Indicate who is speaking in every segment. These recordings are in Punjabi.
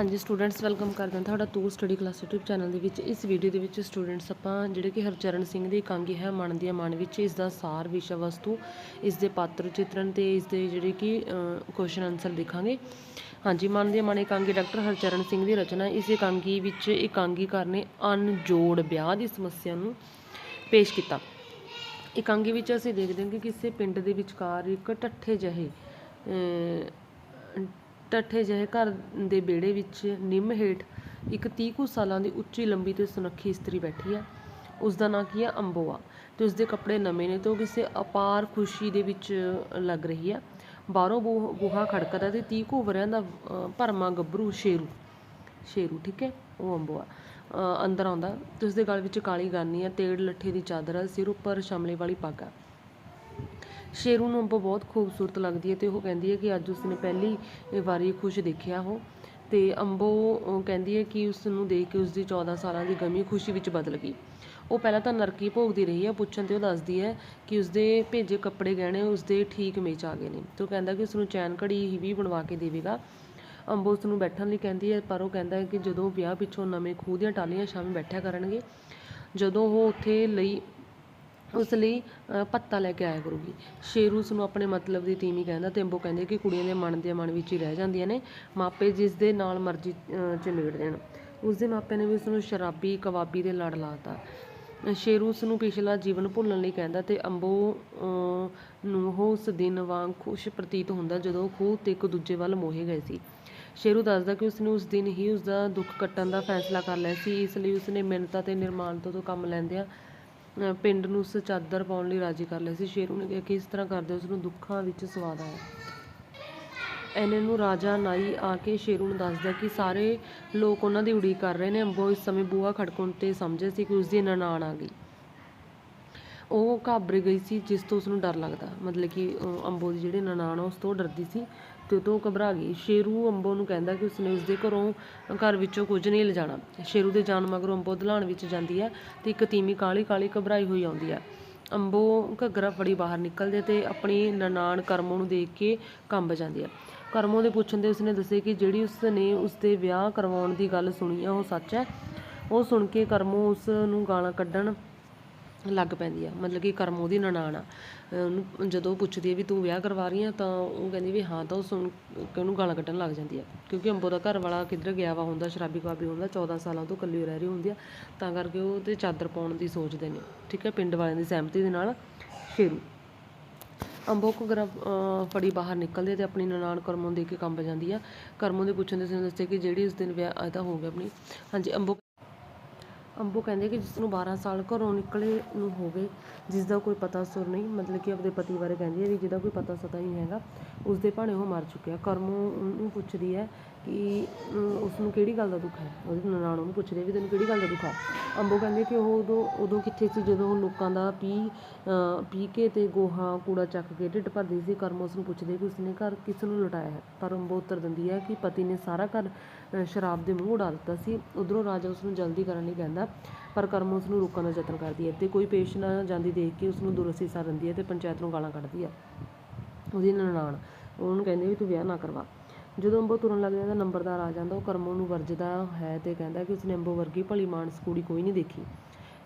Speaker 1: ਹਾਂਜੀ ਸਟੂਡੈਂਟਸ ਵੈਲਕਮ ਕਰਦੇ ਹਾਂ ਤੁਹਾਡਾ ਤੂੰ ਸਟੱਡੀ ਕਲਾਸ YouTube ਚੈਨਲ ਦੇ ਵਿੱਚ। ਇਸ ਵੀਡੀਓ ਦੇ ਵਿੱਚ ਸਟੂਡੈਂਟਸ ਆਪਾਂ ਜਿਹੜੇ ਕਿ ਹਰਚਰਨ ਸਿੰਘ ਦੀ ਇਕਾਂਗੀ ਹੈ, ਮਨ ਦੀਆਂ ਮਨ ਵਿੱਚ ਇਸ ਦਾ ਸਾਰ ਵਿਸ਼ਾ ਵਸਤੂ, ਇਸ ਦੇ ਪਾਤਰ ਚਿੱਤਰਨ ਤੇ ਇਸ ਦੇ ਜਿਹੜੇ ਕਿ ਕੁਐਸਚਨ ਆਨਸਰ ਦੇਖਾਂਗੇ। ਹਾਂਜੀ, ਮਨ ਦੀਆਂ ਮਨ ਇਕਾਂਗੀ ਡਾਕਟਰ ਹਰਚਰਨ ਸਿੰਘ ਦੀ ਰਚਨਾ, ਇਸ ਇਕਾਂਗੀ ਵਿੱਚ ਇਕਾਂਗੀਕਾਰ ਨੇ ਅਨਜੋੜ ਵਿਆਹ ਦੀ ਸਮੱਸਿਆ ਨੂੰ ਪੇਸ਼ ਕੀਤਾ। ਇਕਾਂਗੀ ਵਿੱਚ ਅਸੀਂ ਦੇਖਦੇ ਹਾਂ ਕਿ ਕਿਸੇ ਪਿੰਡ ਦੇ ਵਿਚਕਾਰ ਇੱਕ ਢੱਠੇ ਜਿਹੇ ਅਹ, ਜਿਹੇ ਘਰ ਦੇ ਵਿਹੜੇ ਵਿੱਚ ਨਿੰਮ ਹੇਠ ਇੱਕ ਤੀਹ ਕੁ ਸਾਲਾਂ ਦੀ ਉੱਚੀ ਲੰਬੀ ਤੇ ਸੁਨੱਖੀ ਇਸਤਰੀ ਬੈਠੀ ਆ। ਉਸ ਦਾ ਨਾਂ ਕੀ ਆ? ਅੰਬੋਆ। ਤੇ ਉਸ ਦੇ ਕੱਪੜੇ ਨਵੇਂ ਨੇ ਤੇ ਉਹ ਕਿਸੇ ਅਪਾਰ ਖੁਸ਼ੀ ਦੇ ਵਿੱਚ ਲੱਗ ਰਹੀ ਆ। ਬਾਹਰੋਂ ਬੂਹ- ਬੂਹਾ ਖੜਕਦਾ ਤੇ ਤੀਹ ਕੁ ਵਰਿਆਂ ਦਾ ਅਹ, ਭਰਮਾ ਗੱਭਰੂ ਸ਼ੇਰੂ। ਸ਼ੇਰੂ ਠੀਕ ਹੈ? ਉਹ ਅੰਬੋਆ। ਅੰਦਰ ਆਉਂਦਾ। ਤੇ ਉਸ ਦੇ ਗਲ ਵਿੱਚ ਕਾਲੀ ਗਾਨੀ ਆ ਤੇੜ ਲੱਠੇ ਦੀ ਚਾਦਰ ਆ ਸਿਰ ਉੱਪਰ ਸ਼ਮਲੇ ਵਾਲੀ ਪੱਗ ਆ। ਸ਼ੇਰੂ ਨੂੰ ਅੰਬੋ ਬਹੁਤ ਖੂਬਸੂਰਤ ਲੱਗਦੀ ਹੈ ਤੇ ਉਹ ਕਹਿੰਦੀ ਹੈ ਕਿ ਅੱਜ ਉਸਨੇ ਪਹਿਲੀ ਵਾਰੀ ਖੁਸ਼ ਦੇਖਿਆ ਉਹ। ਤੇ ਅੰਬੋ ਕਹਿੰਦੀ ਹੈ ਕਿ ਉਸ ਨੂੰ ਦੇਖ ਕੇ ਉਸ ਦੀ 14 ਸਾਲਾਂ ਦੀ ਗਮੀ ਖੁਸ਼ੀ ਵਿੱਚ ਬਦਲ ਗਈ। ਉਹ ਪਹਿਲਾਂ ਤਾਂ ਨਰਕੀ ਭੋਗਦੀ ਰਹੀ ਹੈ, ਪੁੱਛਣ ਤੇ ਉਹ ਦੱਸਦੀ ਹੈ ਕਿ ਉਸਦੇ ਭੇਜੇ ਕੱਪੜੇ ਗਹਿਣੇ ਉਸਦੇ ਠੀਕ ਮੇਚ ਆ ਗਏ ਨੇ। ਤੇ ਉਹ ਕਹਿੰਦਾ ਕਿ ਉਸ ਨੂੰ ਚੈਨ ਘੜੀ ਹੀ ਵੀ ਬਣਵਾ ਕੇ ਦੇਵੇਗਾ। ਅੰਬੋ ਉਸ ਨੂੰ ਬੈਠਣ ਲਈ ਕਹਿੰਦੀ ਹੈ, ਪਰ ਉਹ ਕਹਿੰਦਾ ਹੈ ਕਿ ਜਦੋਂ ਵਿਆਹ ਪਿੱਛੋਂ ਨਵੇਂ ਖੂਹ ਦੀਆਂ ਟਾਲੀਆਂ ਸ਼ਾਮੇ ਬੈਠਿਆ ਕਰਨਗੇ, ਜਦੋਂ ਉਹ ਉੱਥੇ ਲਈ ਉਸ ਲਈ ਅ, ਪੱਤਾ ਲੈ ਕੇ ਆਇਆ ਕਰੂਗੀ। ਸ਼ੇਰੂ ਉਸ ਨੂੰ ਆਪਣੇ ਮਤਲਬ ਦੀ ਤੀਵੀਂ ਕਹਿੰਦਾ ਤੇ ਅੰਬੋ ਕਹਿੰਦੇ ਕਿ ਕੁੜੀਆਂ ਦੇ ਮਨ ਦੇ ਮਨ ਵਿੱਚ ਹੀ ਰਹਿ ਜਾਂਦੀਆਂ ਨੇ ਮਾਪੇ ਜਿਸ ਦੇ ਨਾਲ ਮਰਜ਼ੀ ਅ, ਦੇਣ। ਉਸ ਦੇ ਮਾਪਿਆਂ ਨੇ ਵੀ ਉਸ ਨੂੰ ਸ਼ਰਾਬੀ ਕਬਾਬੀ ਦੇ ਲੜ ਲਾਤਾ ਅ, ਸ਼ੇਰੂ ਉਸ ਨੂੰ ਪਿਛਲਾ ਜੀਵਨ ਭੁੱਲਣ ਲਈ ਕਹਿੰਦਾ ਤੇ ਅੰਬੋ ਅ, ਨੂੰ ਉਹ ਉਸ ਦਿਨ ਵਾਂਗ ਖੁਸ਼ ਪ੍ਰਤੀਤ ਹੁੰਦਾ ਜਦੋਂ ਖੂਹ ਤੇ ਇੱਕ ਦੂਜੇ ਵੱਲ ਮੋਹੇ ਗਏ ਸੀ। ਸ਼ੇਰੂ ਦੱਸਦਾ ਕਿ ਉਸਨੇ ਉਸ ਦਿਨ ਹੀ ਉਸ ਦਾ ਦੁੱਖ ਕੱਟਣ ਦਾ ਫੈਸਲਾ ਕਰ ਲਿਆ ਸੀ ਇਸ ਲਈ ਉਸਨੇ ਮਿੰਨਤਾਂ ਤੇ ਨਿਰਮਾਨਤਾ ਤੋਂ ਕੰਮ ਲੈਂਦਿਆਂ ਪਿੰਡ ਨੂੰ ਉਸ ਚਾਦਰ ਪਾਉਣ ਲਈ ਰਾਜੀ ਕਰ ਲਿਆ ਸੀ। ਸ਼ੇਰੂ ਨੇ ਕਿਹਾ ਕਿ ਇਸ ਤਰ੍ਹਾਂ ਕਰਦੇ ਉਸ ਨੂੰ ਦੁੱਖਾਂ ਵਿੱਚ ਸਵਾਦ ਆਇਆ। ਐਨੇ ਨੂੰ ਰਾਜਾ ਨਾਈ ਆ ਕੇ ਸ਼ੇਰੂ ਨੂੰ ਦੱਸਦਾ ਕਿ ਸਾਰੇ ਲੋਕ ਉਹਨਾਂ ਦੀ ਉਡੀਕ ਕਰ ਰਹੇ ਨੇ। ਅੰਬੋ ਇਸ ਸਮੇਂ ਬੂਹਾ ਖੜਕਣ ਤੇ ਸਮਝੇ ਸੀ ਕਿ ਉਸ ਦੀ ਨਨਾਣ ਆ ਗਈ। ਉਹ ਘਾਬਰ ਗਈ ਸੀ, ਜਿਸ ਤੋਂ ਉਸ ਨੂੰ ਡਰ ਲੱਗਦਾ। ਮਤਲਬ ਕਿ ਅੰਬੋ ਦੀ ਜਿਹੜੀ ਨਨਾਣ ਆ, ਉਸ ਤੋਂ ਡਰਦੀ ਸੀ। ਤੇ ਉਹ ਤੋਂ ਘਬਰਾ ਗਈ। ਸ਼ੇਰੂ ਅੰਬੋ ਨੂੰ ਕਹਿੰਦਾ ਕਿ ਉਸਨੇ ਉਸਦੇ ਘਰੋਂ, ਘਰ ਵਿੱਚੋਂ ਕੁਝ ਨਹੀਂ ਲਿਜਾਣਾ। ਸ਼ੇਰੂ ਦੇ ਜਾਣ ਮਗਰੋਂ ਅੰਬੋ ਦਲਾਣ ਵਿੱਚ ਜਾਂਦੀ ਹੈ ਤੇ ਇੱਕ ਤੀਮੀ ਕਾਲੀ ਕਾਲੀ ਘਬਰਾਈ ਹੋਈ ਆਉਂਦੀ ਹੈ। ਅੰਬੋ ਘੱਗਰਾ ਫੜੀ ਬਾਹਰ ਨਿਕਲਦੇ ਹੈ ਤੇ ਆਪਣੀ ਨਨਾਣ ਕਰਮੋ ਨੂੰ ਦੇਖ ਕੇ ਕੰਬ ਜਾਂਦੀ ਹੈ। ਕਰਮੋ ਦੇ ਪੁੱਛਣ ਤੇ ਉਸਨੇ ਦੱਸਿਆ ਕਿ ਜਿਹੜੀ ਉਸਨੇ ਉਸਦੇ ਵਿਆਹ ਕਰਵਾਉਣ ਦੀ ਗੱਲ ਸੁਣੀ ਹੈ ਉਹ ਸੱਚ ਹੈ। ਉਹ ਸੁਣ ਕੇ ਕਰਮੋ ਉਸ ਨੂੰ ਗਾਲਾਂ ਕੱਢਣ ਲੱਗ ਪੈਂਦੀ ਆ। ਮਤਲਬ ਕਿ ਕਰਮ ਉਹਦੀ ਨਨਾਣ ਆ। ਉਹਨੂੰ ਜਦੋਂ ਪੁੱਛਦੀ ਹੈ ਵੀ ਤੂੰ ਵਿਆਹ ਕਰਵਾ ਰਹੀ ਆ, ਤਾਂ ਉਹ ਕਹਿੰਦੀ ਵੀ ਹਾਂ, ਤਾਂ ਉਹ ਸੁਣ ਕੇ ਉਹਨੂੰ ਗਾਲਾਂ ਕੱਢਣ ਲੱਗ ਜਾਂਦੀ ਆ। ਕਿਉਂਕਿ ਅੰਬੋ ਦਾ ਘਰ ਵਾਲਾ ਕਿੱਧਰ ਗਿਆ ਵਾ ਹੁੰਦਾ, ਸ਼ਰਾਬੀ ਕਬਾਬੀ ਹੁੰਦਾ 14 ਸਾਲਾਂ ਤੋਂ ਇਕੱਲੀ ਰਹਿ ਰਹੀ ਹੁੰਦੀ ਆ। ਤਾਂ ਕਰਕੇ ਉਹ ਤੇ ਚਾਦਰ ਪਾਉਣ ਦੀ ਸੋਚਦੇ ਨੇ। ਠੀਕ ਹੈ ਪਿੰਡ ਵਾਲਿਆਂ ਦੀ ਸਹਿਮਤੀ ਦੇ ਨਾਲ ਸ਼ੇਰੂ। ਅੰਬੋ ਘੁਗਰਾ ਫੜੀ ਬਾਹਰ ਨਿਕਲਦੇ ਹੈ ਤੇ ਆਪਣੀ ਨਨਾਣ ਕਰਮੋਂ ਦੇ ਕੇ ਕੰਬ ਜਾਂਦੀ ਆ। ਕਰਮੋਂ ਦੇ ਪੁੱਛਣ ਦੇ ਉਸਨੇ ਦੱਸਿਆ ਕਿ ਜਿਹੜੀ ਉਸ ਦਿਨ ਵਿਆਹ ਇਹਦਾ ਹੋ ਗਿਆ ਆਪਣੀ। ਹਾਂਜੀ, ਅੰਬੋ ਅੰਬੋ ਕਹਿੰਦੇ ਕਿ ਜਿਸ ਨੂੰ 12 ਸਾਲ ਘਰੋਂ ਨਿਕਲੇ ਨੂੰ ਹੋਵੇ ਗਏ, ਜਿਸ ਦਾ ਕੋਈ ਪਤਾ ਸੁਰ ਨਹੀਂ, ਮਤਲਬ ਕਿ ਆਪਣੇ ਪਤੀ ਬਾਰੇ ਕਹਿੰਦੀ ਹੈ ਵੀ ਜਿਹਦਾ ਕੋਈ ਪਤਾ ਸਤਾ ਨਹੀਂ ਹੈਗਾ ਉਸ ਦੇ ਭਾਣੇ ਉਹ ਮਰ ਚੁੱਕਿਆ। ਕਰਮੋ ਉਹਨੂੰ ਪੁੱਛਦੀ ਹੈ ਕਿ ਉਸ ਨੂੰ ਕਿਹੜੀ ਗੱਲ ਦਾ ਦੁੱਖ ਹੈ? ਉਹਦੀ ਨਨਾਣ ਉਹਨੂੰ ਪੁੱਛਦੀ ਵੀ ਤੈਨੂੰ ਕਿਹੜੀ ਗੱਲ ਦਾ ਦੁੱਖ ਹੈ? ਅੰਬੋ ਕਹਿੰਦੇ ਕਿ ਉਹ ਉਦੋਂ ਉਦੋਂ ਕਿੱਥੇ ਸੀ ਜਦੋਂ ਉਹ ਲੋਕਾਂ ਦਾ ਪੀ ਪੀ ਕੇ ਅਤੇ ਗੋਹਾ, ਕੂੜਾ ਚੱਕ ਕੇ ਢਿੱਡ ਭਰਦੀ ਸੀ। ਕਰਮ ਉਸ ਨੂੰ ਪੁੱਛਦੇ ਕਿ ਉਸਨੇ ਘਰ ਕਿਸ ਨੂੰ ਲੁਟਾਇਆ ਹੈ? ਪਰ ਅੰਬੋ ਉੱਤਰ ਦਿੰਦੀ ਹੈ ਕਿ ਪਤੀ ਨੇ ਸਾਰਾ ਘਰ ਸ਼ਰਾਬ ਦੇ ਮੂੰਹ ਉਡਾ ਦਿੱਤਾ ਸੀ। ਉਧਰੋਂ ਰਾਜਾ ਉਸ ਨੂੰ ਜਲਦੀ ਕਰਨ ਲਈ ਕਹਿੰਦਾ, ਪਰ ਕਰਮ ਉਸ ਨੂੰ ਰੋਕਣ ਦਾ ਯਤਨ ਕਰਦੀ ਹੈ ਤੇ ਕੋਈ ਪੇਸ਼ ਨਾ ਜਾਂਦੀ ਦੇਖ ਕੇ ਉਸ ਨੂੰ ਦੁਰਸੀ ਦਿੰਦੀ ਹੈ ਤੇ ਪੰਚਾਇਤ ਨੂੰ ਗਾਲਾਂ ਕੱਢਦੀ ਹੈ। ਉਹਦੀ ਨਨਾਣ, ਉਹਨੂੰ ਕਹਿੰਦੇ ਵੀ ਤੂੰ ਵਿਆਹ ਨਾ ਕਰਵਾ। ਜਦੋਂ ਅੰਬੋ ਤੁਰਨ ਲੱਗ ਜਾਂਦਾ, ਨੰਬਰਦਾਰ ਆ ਜਾਂਦਾ, ਉਹ ਕਰਮੋ ਨੂੰ ਵਰਜਦਾ ਹੈ ਅਤੇ ਕਹਿੰਦਾ ਕਿ ਉਸਨੇ ਅੰਬੋ ਵਰਗੀ ਭਲੀ ਮਾਨਸ ਕੁੜੀ ਕੋਈ ਨਹੀਂ ਦੇਖੀ।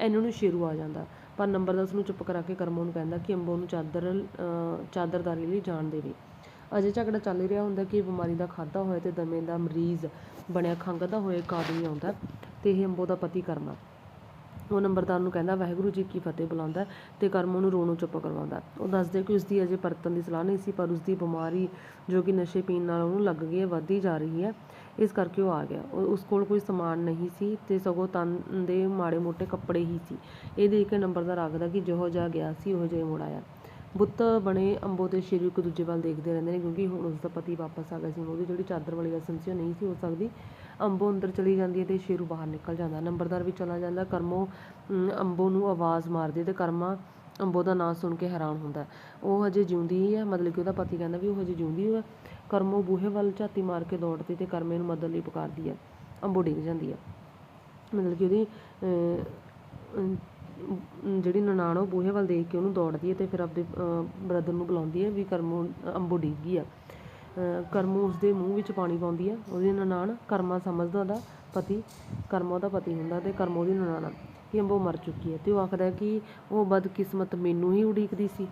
Speaker 1: ਇਹਨਾਂ ਨੂੰ ਸ਼ੇਰੂ ਆ ਜਾਂਦਾ। ਪਰ ਨੰਬਰਦਾਰ ਉਸਨੂੰ ਚੁੱਪ ਕਰਾ ਕੇ ਕਰਮੋ ਨੂੰ ਕਹਿੰਦਾ ਕਿ ਅੰਬੋ ਨੂੰ ਚਾਦਰ ਚਾਦਰਦਾਰੀ ਲਈ ਜਾਣ ਦੇਵੇ। ਅਜੇ ਝਗੜਾ ਚੱਲ ਰਿਹਾ ਹੁੰਦਾ ਕਿ ਇਹ ਬਿਮਾਰੀ ਦਾ ਖਾਦਾ ਹੋਇਆ ਤੇ ਦਮੇ ਦਾ ਮਰੀਜ਼ ਬਣਿਆ ਖੰਘਦਾ ਹੋਇਆ ਇੱਕ ਆਦਮੀ ਆਉਂਦਾ ਤੇ ਇਹ ਅੰਬੋ ਦਾ ਪਤੀ ਕਰਮਾ। ਉਹ ਨੰਬਰਦਾਰ ਨੂੰ ਕਹਿੰਦਾ, ਵਾਹਿਗੁਰੂ ਜੀ ਕੀ ਫਤਿਹ ਬੁਲਾਉਂਦਾ ਤੇ ਕਰਮ ਉਹਨੂੰ ਰੋਣੋਂ ਚੁੱਪ ਕਰਵਾਉਂਦਾ ਉਹ ਦੱਸਦੇ ਕਿ ਉਸ ਦੀ ਅਜੇ ਪਰਤਨ ਦੀ ਸਲਾਹ ਨਹੀਂ ਸੀ, ਪਰ ਉਸ ਦੀ ਬਿਮਾਰੀ ਜੋ ਕਿ ਨਸ਼ੇ ਪੀਣ ਨਾਲ ਉਹਨੂੰ ਲੱਗ ਗਈ ਹੈ, ਵੱਧਦੀ ਜਾ ਰਹੀ ਹੈ। ਇਸ ਕਰਕੇ ਉਹ ਆ ਗਿਆ। ਉਹ- ਉਸ ਕੋਲ ਕੋਈ ਸਮਾਨ ਨਹੀਂ ਸੀ ਤੇ ਸਗੋਂ ਤਨ ਦੇ ਮਾੜੇ ਮੋਟੇ ਕੱਪੜੇ ਹੀ ਸੀ। ਇਹ ਦੇਖ ਕੇ ਨੰਬਰਦਾਰ ਆਖਦਾ ਕਿ ਜਿਹੋ ਜਿਹਾ ਗਿਆ ਸੀ, ਉਹ ਜਿਹਾ ਮੁੜ ਆਇਆ। ਬੁੱਤ ਬਣੇ ਅੰਬੋ ਤੇ ਸ਼ੇਰੂ ਇੱਕ ਦੂਜੇ ਵੱਲ ਦੇਖਦੇ ਰਹਿੰਦੇ ਨੇ, ਕਿਉਂਕਿ ਹੁਣ ਉਸ ਦਾ ਪਤੀ ਵਾਪਸ ਆ ਗਿਆ ਸੀ। ਉਹਦੀ ਜਿਹੜੀ ਚਾਦਰ ਵਾਲੀ ਰਸਮ ਸੀ, ਉਹ ਨਹੀਂ ਸੀ ਹੋ ਸਕਦੀ। ਅੰਬੋ ਅੰਦਰ ਚਲੀ ਜਾਂਦੀ ਹੈ ਅਤੇ ਸ਼ੇਰੂ ਬਾਹਰ ਨਿਕਲ ਜਾਂਦਾ। ਨੰਬਰਦਾਰ ਵੀ ਚਲਾ ਜਾਂਦਾ, ਕਰਮੋ ਅੰਬੋ ਨੂੰ ਆਵਾਜ਼ ਮਾਰਦੀ ਅਤੇ ਕਰਮਾ ਅੰਬੋ ਦਾ ਨਾਂ ਸੁਣ ਕੇ ਹੈਰਾਨ ਹੁੰਦਾ ਉਹ ਹਜੇ ਜਿਉਂਦੀ ਹੀ ਹੈ, ਮਤਲਬ ਕਿ ਉਹਦਾ ਪਤੀ ਕਹਿੰਦਾ ਵੀ ਉਹ ਹਜੇ ਜਿਉਂਦੀ ਹੈ। ਕਰਮੋ ਬੂਹੇ ਵੱਲ ਝਾਤੀ ਮਾਰ ਕੇ ਦੌੜਦੀ ਅਤੇ ਕਰਮੇ ਨੂੰ ਮਦਦ ਲਈ ਪੁਕਾਰਦੀ ਹੈ। ਅੰਬੋ ਡਿੱਗ ਜਾਂਦੀ ਹੈ। ਮਤਲਬ ਕਿ ਉਹਦੀ ਜਿਹੜੀ ਨਨਾਣ ਉਹ ਬੂਹੇ ਵੱਲ ਦੇਖ ਕੇ ਉਹਨੂੰ ਦੌੜਦੀ ਹੈ ਅਤੇ ਫਿਰ ਆਪਦੇ ਬ੍ਰਦਰ ਨੂੰ ਬੁਲਾਉਂਦੀ ਹੈ ਵੀ ਕਰਮੋ, ਅੰਬੋ ਡਿੱਗ ਗਈ ਆ ਕਰਮੂ ਉਸਦੇ ਮੂੰਹ ਵਿੱਚ ਪਾਣੀ ਪਾਉਂਦੀ ਆ, ਉਹਦੀ ਨਨਾਣ ਕਰਮਾ ਸਮਝਦਾ ਉਹਦਾ ਪਤੀ, ਕਰਮਾ ਉਹਦਾ ਪਤੀ ਹੁੰਦਾ ਤੇ ਕਰਮਾ ਉਹਦੀ ਨਨਾਣ ਆ, ਕਿ ਅੰਬੋ ਮਰ ਚੁੱਕੀ ਹੈ ਤੇ ਉਹ ਆਖਦਾ ਕਿ ਉਹ ਬਦਕਿਸਮਤ ਮੈਨੂੰ ਹੀ ਉਡੀਕਦੀ ਸੀ।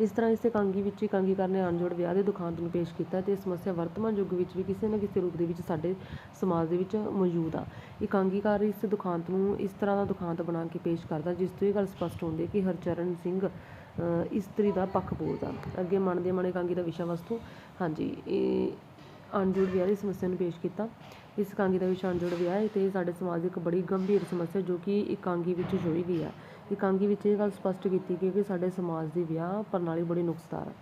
Speaker 1: ਇਸ ਤਰ੍ਹਾਂ ਇਸ ਇਕਾਂਗੀ ਵਿੱਚ ਇਕਾਂਗੀਕਾਰ ਨੇ ਅਣਜੋੜ ਵਿਆਹ ਦੇ ਦੁਖਾਂਤ ਨੂੰ ਪੇਸ਼ ਕੀਤਾ ਤੇ ਇਹ ਸਮੱਸਿਆ ਵਰਤਮਾਨ ਯੁੱਗ ਵਿੱਚ ਵੀ ਕਿਸੇ ਨਾ ਕਿਸੇ ਰੂਪ ਦੇ ਵਿੱਚ ਸਾਡੇ ਸਮਾਜ ਦੇ ਵਿੱਚ ਮੌਜੂਦ ਆ। ਇਕਾਂਗੀਕਾਰ ਇਸ ਦੁਖਾਂਤ ਨੂੰ ਇਸ ਤਰ੍ਹਾਂ ਦਾ ਦੁਖਾਂਤ ਬਣਾ ਕੇ ਪੇਸ਼ ਕਰਦਾ, ਜਿਸ ਤੋਂ ਇਹ ਗੱਲ ਸਪਸ਼ਟ ਹੁੰਦੀ ਹੈ ਕਿ ਹਰਚਰਨ ਸਿੰਘ ਇਸਤਰੀ ਦਾ ਪੱਖ ਬੋਲਦਾ। ਅੱਗੇ ਮਨ ਦੇ ਮਨ ਇਕਾਂਗੀ ਦਾ ਵਿਸ਼ਾ ਵਸਤੂ। ਹਾਂਜੀ, ਇਹ ਅਣਜੁੜ ਵਿਆਹ ਦੀ ਸਮੱਸਿਆ ਨੂੰ ਪੇਸ਼ ਕੀਤਾ। ਇਸ ਇਕਾਂਗੀ ਦਾ ਵਿਸ਼ਾ ਅਣਜੁੜ ਵਿਆਹ ਹੈ ਤੇ ਸਾਡੇ ਸਮਾਜ ਦੀ ਇੱਕ ਬੜੀ ਗੰਭੀਰ ਸਮੱਸਿਆ ਜੋ ਕਿ ਇਕਾਂਗੀ ਵਿੱਚ ਜੋਈ ਗਈ ਹੈ। ਇਕਾਂਗੀ ਵਿੱਚ ਇਹ ਗੱਲ ਸਪਸ਼ਟ ਕੀਤੀ ਗਈ ਕਿ ਸਾਡੇ ਸਮਾਜ ਦੀ ਵਿਆਹ ਪ੍ਰਣਾਲੀ ਬੜੀ ਨੁਕਸਦਾਰ ਹੈ।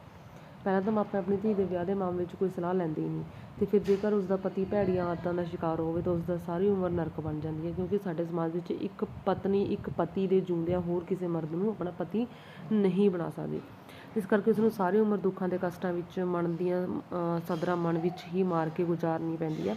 Speaker 1: ਪਹਿਲਾਂ ਤਾਂ ਮਾਪੇ ਆਪਣੀ ਧੀ ਦੇ ਵਿਆਹ ਦੇ ਮਾਮਲੇ 'ਚ ਕੋਈ ਸਲਾਹ ਲੈਂਦੇ ਹੀ ਨਹੀਂ। ਅਤੇ ਫਿਰ ਜੇਕਰ ਉਸਦਾ ਪਤੀ ਭੈੜੀਆਂ ਆਦਤਾਂ ਦਾ ਸ਼ਿਕਾਰ ਹੋਵੇ ਤਾਂ ਉਸਦਾ ਸਾਰੀ ਉਮਰ ਨਰਕ ਬਣ ਜਾਂਦੀ ਹੈ, ਕਿਉਂਕਿ ਸਾਡੇ ਸਮਾਜ ਵਿੱਚ ਇੱਕ ਪਤਨੀ, ਇੱਕ ਪਤੀ ਦੇ ਜਿਉਂਦਿਆਂ ਹੋਰ ਕਿਸੇ ਮਰਦ ਨੂੰ ਆਪਣਾ ਪਤੀ ਨਹੀਂ ਬਣਾ ਸਕਦੀ। ਇਸ ਕਰਕੇ ਉਸਨੂੰ ਸਾਰੀ ਉਮਰ ਦੁੱਖਾਂ ਦੇ ਕਸ਼ਟਾਂ ਵਿੱਚ, ਮਨ ਦੀਆਂ ਸਦਰਾਂ ਮਨ ਵਿੱਚ ਹੀ ਮਾਰ ਕੇ ਗੁਜ਼ਾਰਨੀ ਪੈਂਦੀ ਹੈ।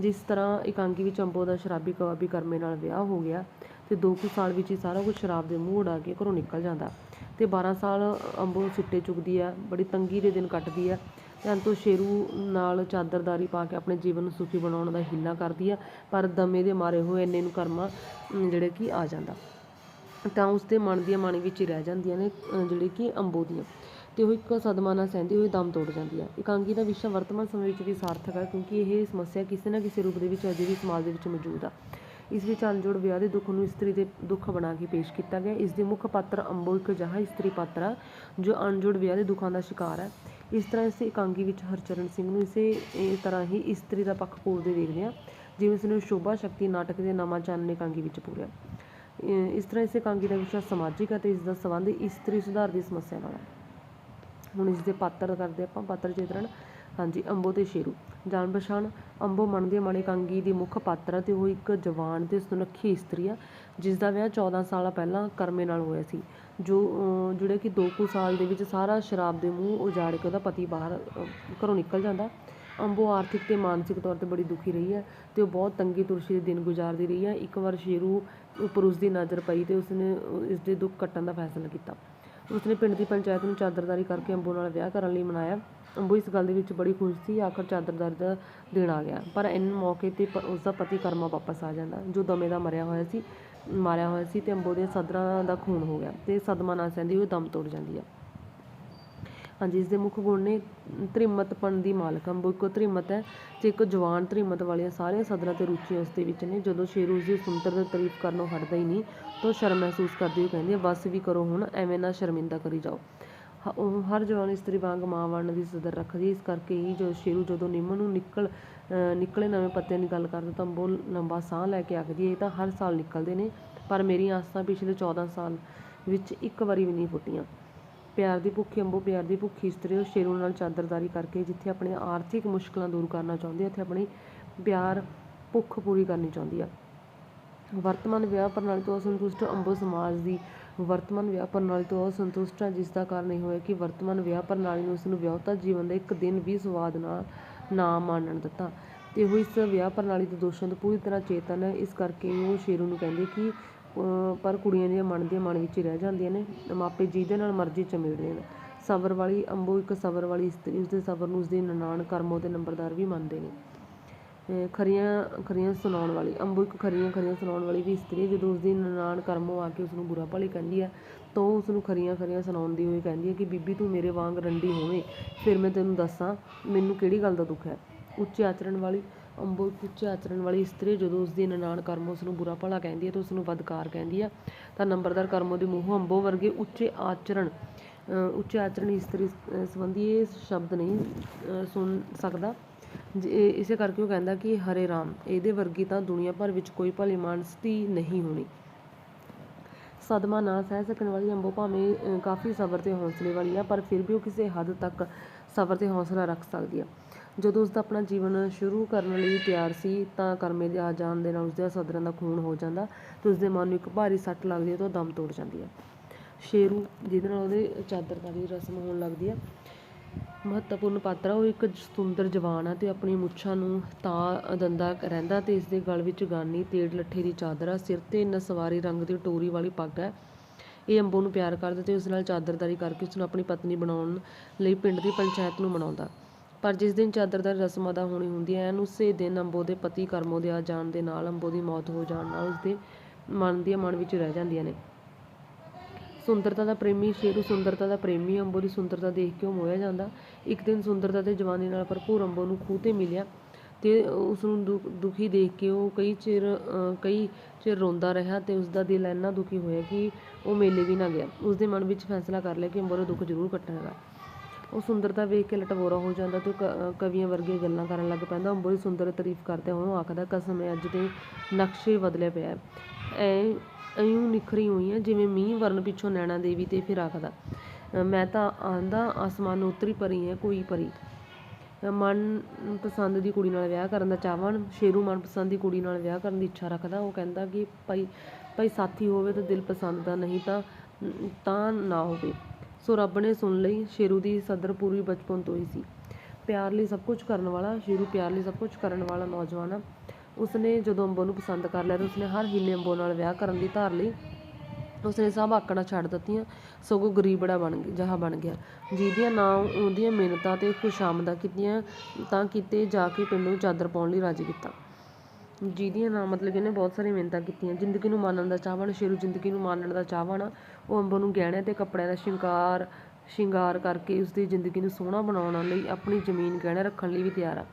Speaker 1: ਜਿਸ ਤਰ੍ਹਾਂ ਇਕਾਂਗੀ ਵਿੱਚ ਅੰਬੋ ਦਾ ਸ਼ਰਾਬੀ ਕਬਾਬੀ ਕਰਮੇ ਨਾਲ ਵਿਆਹ ਹੋ ਗਿਆ ਤੇ ਦੋ ਕੁ ਸਾਲ ਵਿੱਚ ਹੀ ਸਾਰਾ ਕੁਝ ਸ਼ਰਾਬ ਦੇ ਮੂੰਹ ਉਡਾ ਕੇ ਘਰੋਂ ਨਿਕਲ ਜਾਂਦਾ। ਅਤੇ ਬਾਰ੍ਹਾਂ ਸਾਲ ਅੰਬੋ ਸਿੱਟੇ ਚੁੱਕਦੀ ਹੈ ਬੜੀ ਤੰਗੀ ਦੇ ਦਿਨ ਕੱਟਦੀ ਆ। ਤੇ ਅੰਤੋਂ ਸ਼ੇਰੂ ਨਾਲ ਚਾਦਰਦਾਰੀ ਪਾ ਕੇ ਆਪਣੇ ਜੀਵਨ ਨੂੰ ਸੁਖੀ ਬਣਾਉਣ ਦਾ ਹੀਲਾ ਕਰਦੀ ਹੈ ਪਰ ਦਮੇ ਦੇ ਮਾਰੇ ਹੋਏ ਇੰਨੇ ਨੂੰ ਕਰਮਾ ਜਿਹੜੇ ਕਿ ਆ ਜਾਂਦਾ। ਤਾਂ ਉਸਦੇ ਮਨ ਦੀਆਂ ਮਨ ਵਿੱਚ ਹੀ ਰਹਿ ਜਾਂਦੀਆਂ ਨੇ ਅਹ ਜਿਹੜੇ ਕਿ ਅੰਬੋ ਦੀਆਂ। ਅਤੇ ਉਹ ਇੱਕ ਸਦਮਾ ਨਾਲ ਸਹਿੰਦੀ ਹੋਈ ਦਮ ਤੋੜ ਜਾਂਦੀ ਹੈ ਇਕਾਂਗੀ ਦਾ ਵਿਸ਼ਾ ਵਰਤਮਾਨ ਸਮੇਂ ਵਿੱਚ ਵੀ ਸਾਰਥਕ ਹੈ ਕਿਉਂਕਿ ਇਹ ਸਮੱਸਿਆ ਕਿਸੇ ਨਾ ਕਿਸੇ ਰੂਪ ਦੇ ਵਿੱਚ ਅਜੇ ਵੀ ਸਮਾਜ ਦੇ ਵਿੱਚ ਮੌਜੂਦ ਆ। ਇਸ ਵਿੱਚ ਅਣਜੋੜ ਵਿਆਹ ਦੇ ਦੁੱਖ ਨੂੰ ਇਸਤਰੀ ਦੇ ਦੁੱਖ ਬਣਾ ਕੇ ਪੇਸ਼ ਕੀਤਾ ਗਿਆ। ਇਸ ਦੇ ਮੁੱਖ ਪਾਤਰ ਅੰਬੋ ਇੱਕ ਅਜਿਹਾ ਇਸਤਰੀ ਪਾਤਰ ਆ ਜੋ ਅਣਜੋੜ ਵਿਆਹ ਦੇ ਦੁੱਖਾਂ ਦਾ ਸ਼ਿਕਾਰ ਹੈ। ਇਸ ਤਰ੍ਹਾਂ ਇਸ ਇਕਾਂਗੀ ਵਿੱਚ ਹਰਚਰਨ ਸਿੰਘ ਨੂੰ ਇਸੇ ਤਰ੍ਹਾਂ ਹੀ ਇਸਤਰੀ ਦਾ ਪੱਖ ਪੂਰਦੇ ਦੇਖਦੇ ਹਾਂ ਜਿਵੇਂ ਉਸਨੇ ਸ਼ੋਭਾ ਸ਼ਕਤੀ ਨਾਟਕ ਦੇ ਨਾਮਾ ਚਾਨਣ ਇਕਾਂਗੀ ਵਿੱਚ ਪੂਰਿਆ। ਇਸ ਤਰ੍ਹਾਂ ਇਸ ਇਕਾਂਗੀ ਦਾ ਵਿਸ਼ਾ ਸਮਾਜਿਕ ਅਤੇ ਇਸ ਦਾ ਸੰਬੰਧ ਇਸਤਰੀ ਸੁਧਾਰ ਦੀ ਸਮੱਸਿਆ ਨਾਲ ਹੈ। ਹੁਣ ਇਸ ਦੇ ਪਾਤਰ ਕਰਦੇ ਆਪਾਂ, ਪਾਤਰ ਚਿਤਰਣ ਹਾਂਜੀ, ਅੰਬੋ ਤੇ ਸ਼ੇਰੂ। ਜਾਣ ਪਛਾਣ ਅੰਬੋ ਮਨ ਦੇ ਮਣ ਇਕਾਂਗੀ ਦੀ ਮੁੱਖ ਪਾਤਰ ਹੈ ਤੇ ਉਹ ਇੱਕ ਜਵਾਨ ਤੇ ਸੁਨੱਖੀ ਇਸਤਰੀ ਆ ਜਿਸ ਦਾ ਵਿਆਹ 14 ਸਾਲਾਂ ਪਹਿਲਾਂ ਕਰਮੇ ਨਾਲ ਹੋਇਆ ਸੀ। ਜੋ ਅਹ, ਜਿਹੜੇ ਕਿ 2 ਕੁ ਸਾਲ ਦੇ ਵਿੱਚ ਸਾਰਾ ਸ਼ਰਾਬ ਦੇ ਮੂੰਹ ਉਜਾੜ ਕੇ ਉਹਦਾ ਪਤੀ ਬਾਹਰ ਘਰੋਂ ਨਿਕਲ ਜਾਂਦਾ। ਅੰਬੋ ਆਰਥਿਕ ਤੇ ਮਾਨਸਿਕ ਤੌਰ ਤੇ ਬੜੀ ਦੁਖੀ ਰਹੀ ਹੈ ਤੇ ਉਹ ਬਹੁਤ ਤੰਗੀ ਤੁਰਸ਼ੀ ਦੇ ਦਿਨ ਗੁਜ਼ਾਰਦੀ ਰਹੀ ਹੈ। ਇੱਕ ਵਾਰ ਸ਼ੇਰੂ ਉੱਪਰ ਉਸ ਦੀ ਨਜ਼ਰ ਪਈ ਤੇ ਉਸਨੇ ਉਹ- ਇਸ ਦੇ ਦੁੱਖ ਕੱਟਣ ਦਾ ਫੈਸਲਾ ਕੀਤਾ। ਉਸਨੇ ਪਿੰਡ ਦੀ ਪੰਚਾਇਤ ਨੂੰ ਚਾਦਰਦਾਰੀ ਕਰਕੇ ਅੰਬੋ ਨਾਲ ਵਿਆਹ ਕਰਨ ਲਈ ਮਨਾਇਆ। ਅੰਬੋ ਇਸ ਗੱਲ ਦੇ ਵਿੱਚ ਬੜੀ ਖੁਸ਼ ਸੀ, ਆਖਰ ਚਾਦਰਦਾਰੀ ਦਾ ਦਿਨ ਆ ਗਿਆ। ਪਰ ਇਨ ਮੌਕੇ ਤੇ ਪ- ਉਸਦਾ ਪਤੀ ਕਰਮਾ ਵਾਪਸ ਆ ਜਾਂਦਾ, ਜੋ ਦਮੇ ਦਾ ਮਰਿਆ ਹੋਇਆ ਸੀ, ਮਾਰਿਆ ਹੋਇਆ ਸੀ ਤੇ ਅੰਬੋ ਦੇ ਸਦਰਾਂ ਦਾ ਖੂਨ ਹੋ ਗਿਆ ਤੇ ਸਦਮਾ ਨਾ ਸਹਿੰਦੀ ਹੋਈ ਦਮ ਤੋੜ ਜਾਂਦੀ ਆ। ਹਾਂਜੀ, ਇਸ ਦੇ ਮੁੱਖ ਗੁਣ ਨੇ ਤ੍ਰਿਮਤਪਣ ਦੀ ਮਾਲਕ, ਅੰਬੋ ਇੱਕ ਤ੍ਰਿਮਤ ਹੈ ਤੇ ਇੱਕ ਜਵਾਨ ਤ੍ਰਿਮਤ ਵਾਲੀਆਂ ਸਾਰੀਆਂ ਸਦਰਾਂ ਤੇ ਰੁਚੀਆਂ ਉਸ ਦੇ ਵਿੱਚ ਨੇ। ਜਦੋਂ ਸ਼ੇਰ ਉਸ ਦੀ ਸੁੰਦਰ ਦੀ ਤਾਰੀਫ ਕਰਨੋਂ ਹਟਦਾ ਹੀ ਨਹੀਂ, ਤਾਂ ਸ਼ਰਮ ਮਹਿਸੂਸ ਕਰਦੀ ਹੋਈ ਕਹਿੰਦੀ ਹੈ ਬਸ ਵੀ ਕਰੋ ਹੁਣ, ਐਵੇਂ ਨਾ ਸ਼ਰਮਿੰਦਾ ਕਰੀ ਜਾਓ। ਹਰ ਜਵਾਨ ਇਸਤਰੀ ਵਾਂਗ ਮਾਂ ਬਣਨ ਦੀ ਸਦਰ ਰੱਖਦੀ ਹੈ। ਇਸ ਕਰਕੇ ਹੀ ਜੋ ਸ਼ੇਰੂ ਜਦੋਂ ਨਿੰਮ ਨੂੰ ਨਿਕਲ, ਅਹ, ਨਿਕਲੇ ਨਵੇਂ ਪੱਤਿਆਂ ਦੀ ਗੱਲ ਕਰਦਾ ਤਾਂ ਅੰਬੋ ਲੰਬਾ ਸਾਹ ਲੈ ਕੇ ਆਖਦੀ ਇਹ ਤਾਂ ਹਰ ਸਾਲ ਨਿਕਲਦੇ ਨੇ, ਪਰ ਮੇਰੀਆਂ ਆਸਾਂ ਪਿਛਲੇ 14 ਸਾਲ ਵਿੱਚ ਇੱਕ ਵਾਰੀ ਵੀ ਨਹੀਂ ਫੁੱਟੀਆਂ। ਪਿਆਰ ਦੀ ਭੁੱਖੀ ਅੰਬੋ, ਪਿਆਰ ਦੀ ਭੁੱਖੀ ਇਸਤਰੀ, ਉਹ ਸ਼ੇਰੂ ਨਾਲ ਚਾਦਰਦਾਰੀ ਕਰਕੇ ਜਿੱਥੇ ਆਪਣੀਆਂ ਆਰਥਿਕ ਮੁਸ਼ਕਲਾਂ ਦੂਰ ਕਰਨਾ ਚਾਹੁੰਦੀ ਹੈ, ਉੱਥੇ ਆਪਣੀ ਪਿਆਰ, ਭੁੱਖ ਪੂਰੀ ਕਰਨੀ ਚਾਹੁੰਦੀ ਆ। ਵਰਤਮਾਨ ਵਿਆਹ ਪ੍ਰਣਾਲੀ ਤੋਂ ਅਸੰਤੁਸ਼ਟ ਅੰਬੋ ਸਮਾਜ ਦੀ ਵਰਤਮਾਨ ਵਿਆਹ ਪ੍ਰਣਾਲੀ ਤੋਂ ਅਸੰਤੁਸ਼ਟ ਹੈ ਜਿਸ ਦਾ ਕਾਰਨ ਇਹ ਹੋਇਆ ਕਿ ਵਰਤਮਾਨ ਵਿਆਹ ਪ੍ਰਣਾਲੀ ਨੂੰ ਉਸ ਨੂੰ ਵਿਆਹਤਾ ਜੀਵਨ ਦਾ ਇੱਕ ਦਿਨ ਵੀ ਸਵਾਦ ਨਾਲ ਨਾ ਮਾਣਨ ਦਿੱਤਾ। ਅਤੇ ਉਹ ਇਸ ਵਿਆਹ ਪ੍ਰਣਾਲੀ ਦੇ ਦੋਸ਼ਾਂ ਤੋਂ ਪੂਰੀ ਤਰ੍ਹਾਂ ਚੇਤਨ ਹੈ। ਇਸ ਕਰਕੇ ਉਹ ਸ਼ੇਰੂ ਨੂੰ ਕਹਿੰਦੇ ਕਿ ਪਰ ਕੁੜੀਆਂ ਦੀਆਂ ਮਨ ਦੀਆਂ ਮਨ ਵਿੱਚ ਹੀ ਰਹਿ ਜਾਂਦੀਆਂ ਨੇ, ਮਾਪੇ ਜਿਹਦੇ ਨਾਲ ਮਰਜ਼ੀ ਚਮੇੜਦੇ ਨੇ। ਸਬਰ ਵਾਲੀ ਅੰਬੋ ਇੱਕ ਸਬਰ ਵਾਲੀ ਇਸਤਰੀ, ਉਸਦੇ ਸਬਰ ਨੂੰ ਉਸਦੀ ਨਨਾਣ ਕਰਮੋ ਤੇ ਨੰਬਰਦਾਰ ਵੀ ਮੰਨਦੇ ਨੇ। ਅਹ ਖਰੀਆਂ ਖਰੀਆਂ ਸੁਣਾਉਣ ਵਾਲੀ, ਅੰਬੋ ਇੱਕ ਖਰੀਆਂ ਖਰੀਆਂ ਸੁਣਾਉਣ ਵਾਲੀ ਵੀ ਇਸਤਰੀ ਹੈ, ਜਦੋਂ ਉਸਦੀ ਨਨਾਣ ਕਰਮੋ ਆ ਕੇ ਉਸਨੂੰ ਬੁਰਾ ਭਲੀ ਕਹਿੰਦੀ ਹੈ, ਤਾਂ ਉਹ ਉਸਨੂੰ ਖਰੀਆਂ ਖਰੀਆਂ ਸੁਣਾਉਂਦੀ ਹੋਈ ਕਹਿੰਦੀ ਹੈ ਕਿ ਬੀਬੀ ਤੂੰ ਮੇਰੇ ਵਾਂਗ ਰੰਡੀ ਹੋਵੇਂ, ਫਿਰ ਮੈਂ ਤੈਨੂੰ ਦੱਸਾਂ ਮੈਨੂੰ ਕਿਹੜੀ ਗੱਲ ਦਾ ਦੁੱਖ ਹੈ। ਉੱਚੇ ਆਚਰਣ ਵਾਲੀ, ਅੰਬੋ ਇੱਕ ਉੱਚੇ ਆਚਰਣ ਵਾਲੀ ਇਸਤਰੀ ਜਦੋਂ ਉਸਦੀ ਨਨਾਣ ਕਰਮੋ ਉਸਨੂੰ ਬੁਰਾ ਭਲਾ ਕਹਿੰਦੀ ਹੈ ਤਾਂ ਉਸਨੂੰ ਬਦਕਾਰ ਕਹਿੰਦੀ ਹੈ, ਤਾਂ ਨੰਬਰਦਾਰ ਕਰਮੋ ਦੇ ਮੂੰਹੋਂ ਅੰਬੋ ਵਰਗੇ ਉੱਚੇ ਆਚਰਣ ਉੱਚੇ ਆਚਰਣ ਇਸਤਰੀ ਸੰਬੰਧੀ ਇਹ ਸ਼ਬਦ ਨਹੀਂ ਸੁਣ ਸਕਦਾ। ਇਸੇ ਕਰਕੇ ਉਹ ਕਹਿੰਦਾ ਕਿ ਹਰੇ ਰਾਮ, ਇਹਦੇ ਵਰਗੀ ਤਾਂ ਦੁਨੀਆ ਭਰ ਵਿੱਚ ਕੋਈ ਭਲੀ ਮਾਨਸਤੀ ਨਹੀਂ ਹੋਣੀ। ਸਦਮਾ ਨਾ ਸਹਿ ਸਕਣ ਵਾਲੀ ਅੰਬੋ ਭਾਵੇਂ ਕਾਫੀ ਸਬਰ ਤੇ ਹੌਸਲੇ ਵਾਲੀ ਆ, ਪਰ ਫਿਰ ਵੀ ਉਹ ਕਿਸੇ ਹੱਦ ਤੱਕ ਸਬਰ ਤੇ ਹੌਸਲਾ ਰੱਖ ਸਕਦੀ ਆ। ਜਦੋਂ ਉਸਦਾ ਆਪਣਾ ਜੀਵਨ ਸ਼ੁਰੂ ਕਰਨ ਲਈ ਤਿਆਰ ਸੀ, ਤਾਂ ਕਰਮੇ ਦੇ ਆ ਜਾਣ ਦੇ ਨਾਲ ਉਸਦੇ ਸਦਰਾਂ ਦਾ ਖੂਨ ਹੋ ਜਾਂਦਾ ਤੇ ਉਸਦੇ ਮਨ ਨੂੰ ਇੱਕ ਭਾਰੀ ਸੱਟ ਲੱਗਦੀ ਹੈ ਤਾਂ ਉਹ ਦਮ ਤੋੜ ਜਾਂਦੀ ਆ। ਸ਼ੇਰੂ ਜਿਹਦੇ ਨਾਲ ਉਹਦੇ ਚਾਦਰ ਚਾਦਰਕਾਰੀ ਦੀ ਰਸਮ ਹੋਣ ਲੱਗਦੀ ਆ। ਮਹੱਤਵਪੂਰਨ ਪਾਤਰ ਆ। ਉਹ ਇੱਕ ਸੁੰਦਰ ਜਵਾਨ ਆ ਅਤੇ ਆਪਣੀ ਮੁੱਛਾਂ ਨੂੰ ਤਾਂ ਦੰਦਾ ਰਹਿੰਦਾ ਤੇ ਇਸ ਦੇ ਗਲ ਵਿੱਚ ਗਾਨੀ, ਤੇੜ, ਲੱਠੇ ਦੀ ਚਾਦਰ ਆ। ਸਿਰ ਤੇ ਨਸਵਾਰੀ ਰੰਗ ਦੀ ਟੋਰੀ ਵਾਲੀ ਪੱਗ ਹੈ ਇਹ ਅੰਬੋ ਨੂੰ ਪਿਆਰ ਕਰਦਾ ਅਤੇ ਉਸ ਨਾਲ ਚਾਦਰਦਾਰੀ ਕਰਕੇ ਉਸ ਨੂੰ ਆਪਣੀ ਪਤਨੀ ਬਣਾਉਣ ਲਈ ਪਿੰਡ ਦੀ ਪੰਚਾਇਤ ਨੂੰ ਮਨਾਉਂਦਾ। ਪਰ ਜਿਸ ਦਿਨ ਚਾਦਰਦਾਰੀ ਰਸਮ ਅਦਾ ਹੋਣੀ ਹੁੰਦੀ ਹੈ, ਐਨ ਉਸੇ ਦਿਨ ਅੰਬੋ ਦੇ ਪਤੀ ਕਰਮੋ ਦੇ ਆ ਜਾਣ ਦੇ ਨਾਲ ਅੰਬੋ ਦੀ ਮੌਤ ਹੋ ਜਾਣ ਨਾਲ ਉਸਦੇ ਮਨ ਦੀਆਂ ਮਨ ਵਿੱਚ ਰਹਿ ਜਾਂਦੀਆਂ ਨੇ। ਸੁੰਦਰਤਾ ਦਾ ਪ੍ਰੇਮੀ ਸ਼ੇਰੂ ਸੁੰਦਰਤਾ ਦਾ ਪ੍ਰੇਮੀ ਅੰਬੋ ਦੀ ਸੁੰਦਰਤਾ ਦੇਖ ਕੇ ਉਹ ਮੋਹਿਆ ਜਾਂਦਾ। ਇੱਕ ਦਿਨ ਸੁੰਦਰਤਾ ਤੇ ਜਵਾਨੀ ਨਾਲ ਭਰਪੂਰ ਅੰਬੋ ਨੂੰ ਖੂਹ ਤੇ ਮਿਲਿਆ ਤੇ ਉਸ ਨੂੰ ਦੁਖੀ ਦੇਖ ਕੇ ਉਹ ਕਈ ਚਿਰ ਕਈ ਚਿਰ ਰੋਂਦਾ ਰਿਹਾ ਤੇ ਉਸ ਦਾ ਦਿਲ ਇੰਨਾ ਦੁਖੀ ਹੋਇਆ ਕਿ ਉਹ ਮੇਲੇ ਵੀ ਨਾ ਗਿਆ। ਉਸ ਦੇ ਮਨ ਵਿੱਚ ਫੈਸਲਾ ਕਰ ਲਿਆ ਕਿ ਅੰਬੋ ਦਾ ਦੁੱਖ ਜ਼ਰੂਰ ਕੱਟਣਾ ਹੈਗਾ ਉਹ ਸੁੰਦਰਤਾ ਵੇਖ ਕੇ ਲਟਵੋਰਾ ਹੋ ਜਾਂਦਾ ਤੇ ਕ- ਕਵੀਆਂ ਵਰਗੀਆਂ ਗੱਲਾਂ ਕਰਨ ਲੱਗ ਪੈਂਦਾ। ਅੰਬੋ ਦੀ ਸੁੰਦਰ ਤਾਰੀਫ ਕਰਦੇ ਹੋਏ ਉਹ ਆਖਦਾ, ਕਸਮ ਹੈ, ਅੱਜ ਦੇ ਨਕਸ਼ੇ ਬਦਲੇ ਪਿਆ ਐ ਇਉਂ ਨਿਖਰੀ ਹੋਈ ਆ, ਜਿਵੇਂ ਮੀਂਹ ਵਰਨ ਪਿੱਛੋਂ ਨੈਣਾ ਦੇਵੀ ਤੇ ਫਿਰ ਆਖਦਾ। ਮੈਂ ਤਾਂ ਆਂਦਾ, ਆਸਮਾਨ ਉਤਰੀ ਪਰੀ ਹੈ ਕੋਈ ਪਰੀ ਮਨ ਪਸੰਦ ਦੀ ਕੁੜੀ ਨਾਲ ਵਿਆਹ ਕਰਨ ਦਾ ਚਾਹਵਾਨ, ਸ਼ੇਰੂ ਮਨ ਪਸੰਦ ਦੀ ਕੁੜੀ ਨਾਲ ਵਿਆਹ ਕਰਨ ਦੀ ਇੱਛਾ ਰੱਖਦਾ। ਉਹ ਕਹਿੰਦਾ ਕਿ ਭਾਈ ਭਾਈ ਸਾਥੀ ਹੋਵੇ ਤਾਂ ਦਿਲ ਪਸੰਦ ਦਾ, ਨਹੀਂ ਤਾਂ ਤਾਂ ਨਾ ਹੋਵੇ। ਸੋ ਰੱਬ ਨੇ ਸੁਣ ਲਈ, ਸ਼ੇਰੂ ਦੀ ਸਦਰ ਪੂਰੀ ਬਚਪਨ ਤੋਂ ਹੀ ਸੀ। ਪਿਆਰ ਲਈ ਸਭ ਕੁਝ ਕਰਨ ਵਾਲਾ, ਸ਼ੇਰੂ ਪਿਆਰ ਲਈ ਸਭ ਕੁਝ ਕਰਨ ਵਾਲਾ ਨੌਜਵਾਨ ਆ। ਉਸਨੇ ਜਦੋਂ ਅੰਬੋ ਨੂੰ ਪਸੰਦ ਕਰ ਲਿਆ ਤਾਂ ਉਸਨੇ ਹਰ ਹੀਲੇ ਅੰਬੋ ਨਾਲ ਵਿਆਹ ਕਰਨ ਦੀ ਧਾਰ ਲਈ। ਉਸਨੇ ਸਭ ਆਕੜਾਂ ਛੱਡ ਦਿੱਤੀਆਂ, ਸਗੋਂ ਗਰੀਬੜਾ ਬਣ ਗਿਆ ਜਹਾ ਬਣ ਗਿਆ। ਜਿਹਦੀਆਂ ਨਾਂ, ਉਹਦੀਆਂ ਮਿਹਨਤਾਂ ਤੇ ਖੁਸ਼ਾਮਦਾਂ ਕੀਤੀਆਂ, ਤਾਂ ਕਿਤੇ ਜਾ ਕੇ ਪਿੰਡ ਨੂੰ ਚਾਦਰ ਪਾਉਣ ਲਈ ਰਾਜੀ ਕੀਤਾ। ਜਿਹਦੀਆਂ ਨਾਂ ਮਤਲਬ ਕਿ ਇਹਨੇ ਬਹੁਤ ਸਾਰੀਆਂ ਮਿਹਨਤਾਂ ਕੀਤੀਆਂ। ਜ਼ਿੰਦਗੀ ਨੂੰ ਮਾਣਨ ਦਾ ਚਾਹਵਾਨ, ਸ਼ੇਰੂ ਜ਼ਿੰਦਗੀ ਨੂੰ ਮਾਣਨ ਦਾ ਚਾਹਵਾਨ ਉਹ ਅੰਬੋ ਨੂੰ ਗਹਿਣਿਆਂ ਤੇ ਕੱਪੜਿਆਂ ਦਾ ਸ਼ਿੰਗਾਰ ਸ਼ਿੰਗਾਰ ਕਰਕੇ ਉਸਦੀ ਜ਼ਿੰਦਗੀ ਨੂੰ ਸੋਹਣਾ ਬਣਾਉਣ ਲਈ ਆਪਣੀ ਜ਼ਮੀਨ ਗਹਿਣਾ ਰੱਖਣ ਲਈ ਵੀ ਤਿਆਰ ਆ।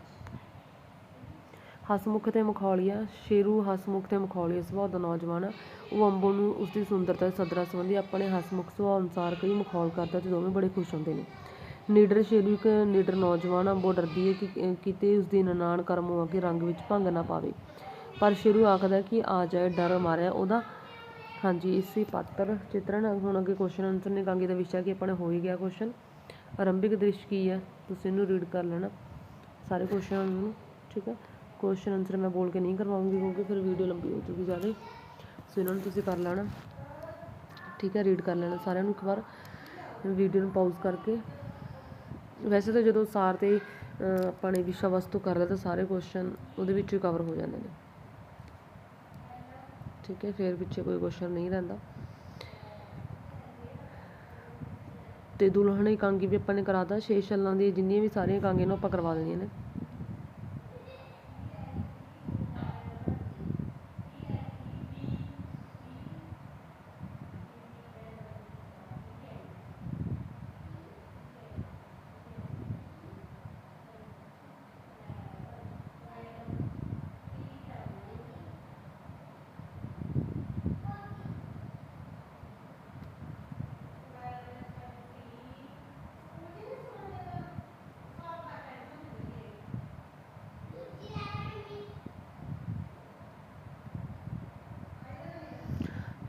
Speaker 1: ਹਸਮੁਖ ਤੇ ਮਖੌਲੀਆ, ਸ਼ੇਰੂ, ਹਸਮੁਖ ਤੇ ਮਖੌਲੀਆ ਸੁਭਾਅ ਦਾ ਨੌਜਵਾਨ ਆ। ਉਹ ਅੰਬੋ ਨੂੰ ਉਸਦੀ ਸੁੰਦਰਤਾ ਤੇ ਸਦਰਾ ਸੰਬੰਧੀ ਆਪਣੇ ਹਸਮੁਖ ਸੁਭਾਅ ਅਨੁਸਾਰ ਕਈ ਮਖੌਲ ਕਰਦਾ ਤੇ ਦੋਵੇਂ ਬੜੇ ਖੁਸ਼ ਹੁੰਦੇ ਨੇ। ਨੀਡਰ ਸ਼ੇਰੂ ਇੱਕ ਨੀਡਰ ਨੌਜਵਾਨ ਅੰਬੋ ਡਰਦੀ ਹੈ ਕਿ, ਅਹ, ਕਿਤੇ ਉਸਦੀ ਨਨਾਣ ਕਰਮੋਂ ਕੇ ਰੰਗ ਵਿੱਚ ਭੰਗ ਨਾ ਪਾਵੇ। ਪਰ ਸ਼ੇਰੂ ਆਖਦਾ ਕਿ ਆ ਜਾਏ, ਡਰ ਮਾਰਿਆ ਉਹਦਾ। ਹਾਂਜੀ, ਇਸੇ ਪਾਤਰ ਚਿੱਤਰਨ ਹੁਣ ਅੱਗੇ ਕੁਐਸਚਨ ਆਨਸਰ ਨੇ ਕਾਂਗੀ ਦਾ ਵਿਸ਼ਾ ਕਿ ਆਪਣਾ ਹੋ ਹੀ ਗਿਆ ਕੁਐਸਚਨ ਆਰੰਭਿਕ ਦ੍ਰਿਸ਼ ਕੀ ਹੈ? ਤੁਸੀਂ ਇਹਨੂੰ ਰੀਡ ਕਰ ਲੈਣਾ। ਸਾਰੇ ਕੁਐਸਚਨ ਨੂੰ, ਠੀਕ ਹੈ? ਕੁਐਸਚਨ ਆਨਸਰ ਮੈਂ ਬੋਲ ਕੇ ਨਹੀਂ ਕਰਵਾਉਂਗੀ, ਕਿਉਂਕਿ ਫਿਰ ਵੀਡੀਓ ਲੰਬੀ ਹੋ ਜੂਗੀ ਜ਼ਿਆਦਾ ਸੋ ਇਹਨਾਂ ਨੂੰ ਤੁਸੀਂ ਕਰ ਲੈਣਾ। ਠੀਕ ਹੈ ਰੀਡ ਕਰ ਲੈਣਾ ਸਾਰਿਆਂ ਨੂੰ ਇੱਕ ਵਾਰ। ਵੀਡੀਓ ਨੂੰ ਪਾਊਜ਼ ਕਰਕੇ। ਵੈਸੇ ਤਾਂ ਜਦੋਂ ਸਾਰ ਤੇ ਆਪਾਂ ਨੇ ਵਿਸ਼ਾ ਵਸਤੂ ਕਰ ਲਿਆ ਤਾਂ ਸਾਰੇ ਕੁਐਸਚਨ ਉਹਦੇ ਵਿੱਚ ਹੀ ਕਵਰ ਹੋ ਜਾਂਦੇ ਨੇ। ਠੀਕ ਹੈ, ਫਿਰ ਪਿੱਛੇ ਕੋਈ ਕੁਐਸਚਨ ਨਹੀਂ ਰਹਿੰਦਾ। ਤੇ ਦੁਲਹਨ ਇਕਾਂਗੀ ਵੀ ਆਪਾਂ ਨੇ ਕਰਾਤਾ। ਛੇ ਛੱਲਾਂ ਦੀ ਜਿੰਨੀਆਂ ਵੀ ਸਾਰੀਆਂ ਇਕਾਂਗੀਆਂ ਨੂੰ ਆਪਾਂ ਕਰਵਾ ਦੇਣੀਆਂ ਨੇ।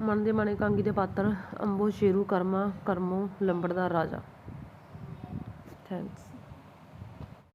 Speaker 1: ਮਨ ਦੇ ਮਨ ਇਕਾਂਗੀ ਦੇ ਪਾਤਰ ਅੰਬੋ ਸ਼ੇਰੂ ਕਰਮਾ ਕਰਮੋ ਲੰਬੜਦਾਰ ਰਾਜਾ। ਥੈਂਕਸ